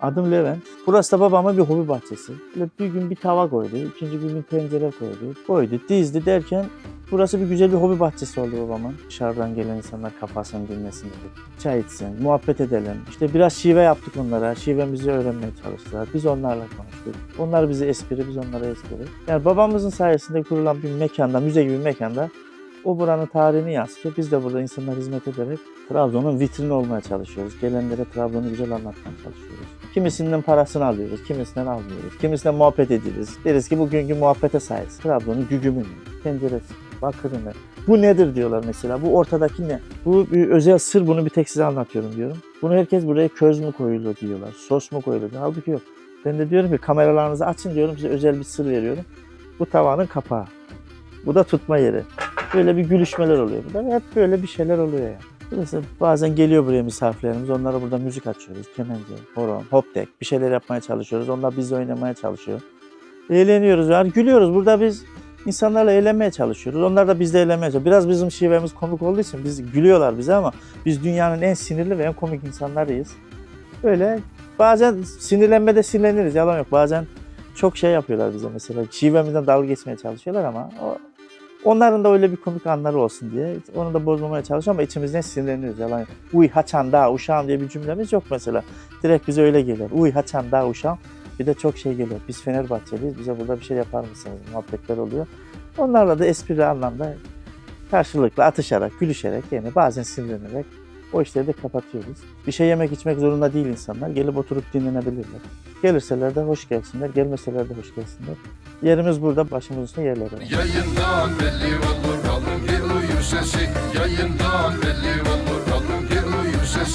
Adım Levent. Burası da babamın bir hobi bahçesi. Bir gün bir tava koydu, ikinci gün bir tencere koydu. Koydu, dizdi derken burası bir güzel bir hobi bahçesi oldu babamın. Dışarıdan gelen insanlar kafasını dinlesin dedik. Çay içsin, muhabbet edelim. İşte biraz şive yaptık onlara. Şivemizi öğrenmeye çalıştılar. Biz onlarla konuştuk. Onlar bize espri, biz onlara espri. Yani babamızın sayesinde kurulan bir mekanda, müze gibi bir mekanda o buranın tarihini yansıtıyor. Biz de burada insanlara hizmet ederek Trabzon'un vitrini olmaya çalışıyoruz. Gelenlere Trabzon'u güzel anlatmaya çalışıyoruz. Kimisinden parasını alıyoruz, kimisinden almıyoruz. Kimisinden muhabbet ederiz. Deriz ki bugünkü muhabbete sahibiz. Trabzon'un gügümünü, tenceresi, bakırını. Bu nedir diyorlar mesela. Bu ortadaki ne? Bu bir özel sır bunu bir tek size anlatıyorum diyorum. Bunu herkes buraya köz mü koyuluyor diyorlar. Sos mu koyuluyor diyor. Halbuki yok. Ben de diyorum ki kameralarınızı açın diyorum size özel bir sır veriyorum. Bu tavanın kapağı. Bu da tutma yeri. Böyle bir gülüşmeler oluyor burada. Hep böyle bir şeyler oluyor yani. Mesela bazen geliyor buraya misafirlerimiz. Onlara burada müzik açıyoruz. Kemence, horon, hoptek bir şeyler yapmaya çalışıyoruz. Onlar bizle oynamaya çalışıyor. Eğleniyoruz. Yani gülüyoruz. Burada biz insanlarla eğlenmeye çalışıyoruz. Onlar da bizle eğlenmeye çalışıyor. Biraz bizim şivemiz komik olduğu için biz gülüyorlar bize ama biz dünyanın en sinirli ve en komik insanlarıyız. Böyle bazen sinirlenmede sinirleniriz. Yalan yok. Bazen çok şey yapıyorlar bize mesela. Şivemizden dalga geçmeye çalışıyorlar ama o, onların da öyle bir komik anları olsun diye onu da bozmamaya çalışıyorum ama içimizden sinirleniyoruz. Yalan. Uy haçan da uşağım diye bir cümlemiz yok mesela. Direkt bize öyle geliyor. Uy haçan da uşağım. Bir de çok şey geliyor. Biz Fenerbahçeliyiz. Bize burada bir şey yapar mısınız? Muhabbetler oluyor. Onlarla da espri anlamda karşılıklı atışarak, gülüşerek yani bazen sinirlenerek o işleri de kapatıyoruz. Bir şey yemek içmek zorunda değil insanlar. Gelip oturup dinlenebilirler. Gelirseler de hoş gelsinler, gelmeseler de hoş gelsinler. Yerimiz burada, başımız üstüne yerleri. Yayından belli olur kalın bir uyur sesi Yayından